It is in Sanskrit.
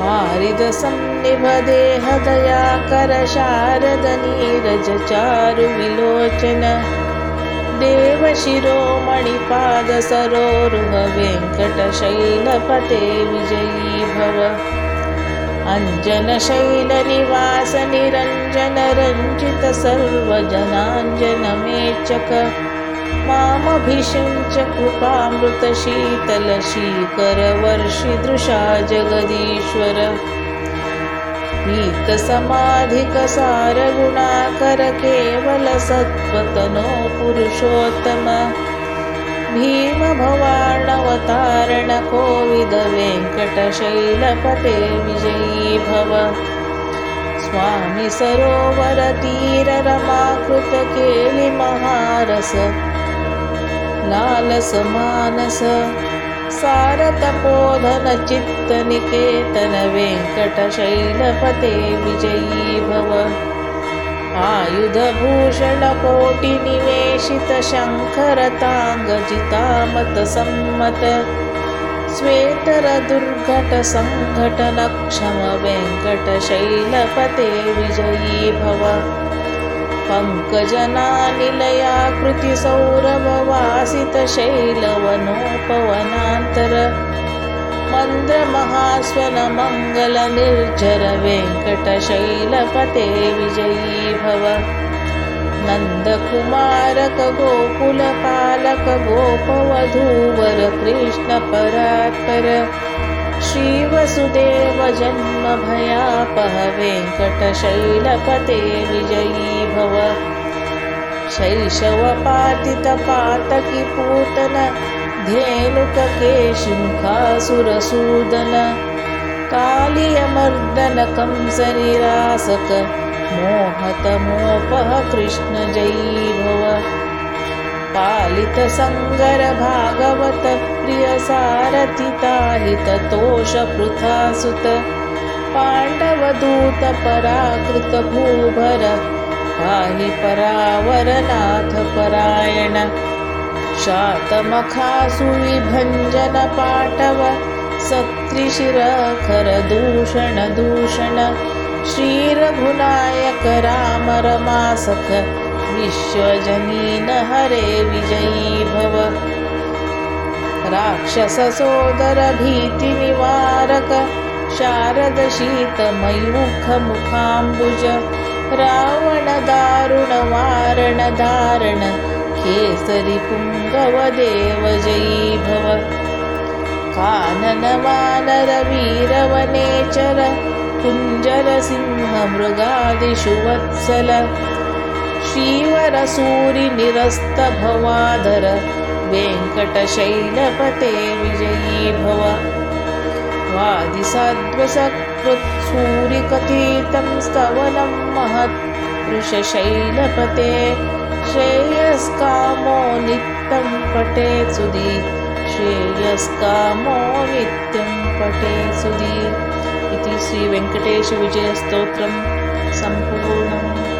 वारिदसन्निभदेहदयाकरशारदनीरजचारुविलोचन दयाकरशारदनीरजचारुविलोचन देवशिरोमणिपादसरोरुम वेङ्कटशैलपते विजयीभर अञ्जनशैलनिवासनिरञ्जनरञ्जित सर्वजनाञ्जनमेचक मामभिषं कृपामृतशीतलशीकरवर्षिदृशा जगदीश्वर ीतसमाधिकसारगुणाकरकेवलसत्त्वतनो पुरुषोत्तम भीमभवार्णवतारणकोविदवेङ्कटशैलपते विजयी भव स्वामि सरोवरतीररमाकृतकेलिमहारस तीर रमाकृत केलि महारस लालस मानस सारतपोधन चित्तनिकेतन वेङ्कटशैलपते विजयी भव आयुधभूषणकोटिनिवेशित शङ्करताङ्गजितामतसम्मत श्वेतरदुर्घटसङ्घटनक्षम वेङ्कटशैलपते विजयी भव पङ्कजनानिलयाकृतिसौरभवासितशैलवनोपवनान्तर मन्द्रमहास्वनमङ्गलनिर्झर वेङ्कटशैलपते विजयी भव। नन्दकुमारक गोकुलपालक गोपवधूवर कृष्णपरात्पर वेङ्कटशैलपते विजयी भव शैशवपातितपातकिपूतन धेनुककेशुमुखासुरसूदन कालियमर्दन कंसनिरासक मोहतमोपः कृष्ण जयी भव पालितसङ्गर भागवत प्रियसारथिताहिततोषपृथासुत पाण्डवदूत पराकृत भूभर पाहि परावरनाथ परायण शातमखासुविभञ्जन पाटव सत्रिशिरखरदूषण दूषण श्रीरघुनायक राम रमासख विश्वजनीन हरे विजयी भव। राक्षससोदर भीतिनिवारक शारदशीतमयूखमुखाम्बुज रावणदारुणवारणधारण केसरि पुङ्गवदेव जयी भव। काननवानरवीरवनेचर कुञ्जरसिंहमृगादिषु वत्सल श्रीवरसूरिनिरस्तभवाधर वेङ्कटशैलपते विजयी भव वादिसाध्वसकृत्सूरिकथितं स्तवनं महत् वृषशैलपते श्रेयस्कामो नित्यं पठेत् सुधी श्रेयस्कामो नित्यं पठेत् सुधी। इति श्रीवेङ्कटेशविजयस्तोत्रं सम्पूर्णम्